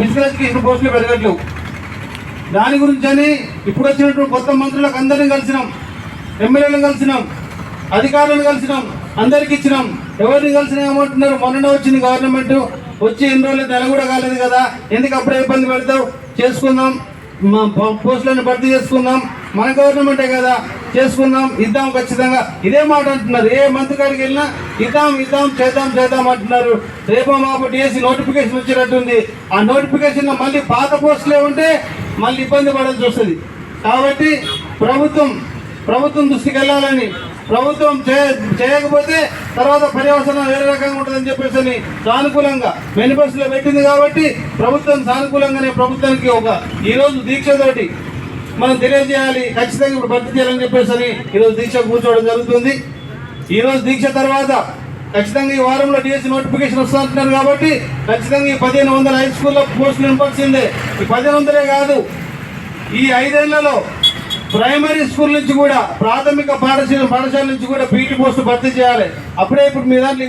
బిజినెస్కి ఇప్పుడు పోస్టులు పెరగట్లేవు. దాని గురించని ఇప్పుడు వచ్చినటువంటి కొత్త మంత్రులకు అందరిని కలిసినాం. ఎమ్మెల్యేలను కలిసినాం. అధికారులను కలిసినాం. అందరికి ఇచ్చినాం. ఎవరిని కలిసినా ఏమంటున్నారు? మొన్ననే వచ్చింది గవర్నమెంట్. వచ్చి ఎన్ని రోజులు నెల కూడా కాలేదు కదా. ఎందుకు అప్పుడే ఇబ్బంది పెడతావు? చేసుకుందాం. పోస్టులను భర్తీ చేసుకుందాం. మన గవర్నమెంటే కదా. చేసుకుందాం. ఇద్దాం ఖచ్చితంగా. ఇదే మాట అంటున్నారు. ఏ మంత్రి గారికి వెళ్ళినా ఇద్దాం ఇద్దాం చేద్దాం చేద్దాం అంటున్నారు. రేపో మాపు డిఎస్సి నోటిఫికేషన్ వచ్చినట్టుంది ఆ నోటిఫికేషన్ మళ్ళీ పాత పోస్టులే ఉంటే మళ్ళీ ఇబ్బంది పడాల్సి వస్తుంది. కాబట్టి ప్రభుత్వం ప్రభుత్వం దృష్టికి వెళ్ళాలని ప్రభుత్వం చే- చేయకపోతే తర్వాత పర్యవసనం వేరే రకంగా ఉంటుందని చెప్పేసి అని సానుకూలంగా మేనిఫెస్టోలో పెట్టింది కాబట్టి ప్రభుత్వం సానుకూలంగానే ప్రభుత్వానికి ఒక ఈరోజు దీక్షతోటి మనం తెలియజేయాలి ఖచ్చితంగా ఇప్పుడు భర్తీ చేయాలని చెప్పేసి అని ఈరోజు దీక్ష కూర్చోవడం జరుగుతుంది. ఈరోజు దీక్ష తర్వాత ఖచ్చితంగా ఈ వారంలో డిఎస్సి నోటిఫికేషన్ వస్తుంటున్నారు కాబట్టి ఖచ్చితంగా ఈ పదిహేను వందల హై స్కూల్లో పోస్టులు నింపాల్సిందే ఈ పదిహేను వందలే కాదు ఈ ఐదేళ్ళలో ప్రైమరీ స్కూల్ నుంచి కూడా ప్రాథమిక పాఠశాల పాఠశాల నుంచి కూడా పీటీ పోస్టు భర్తీ చేయాలి. అప్పుడే ఇప్పుడు మీ దాంట్లో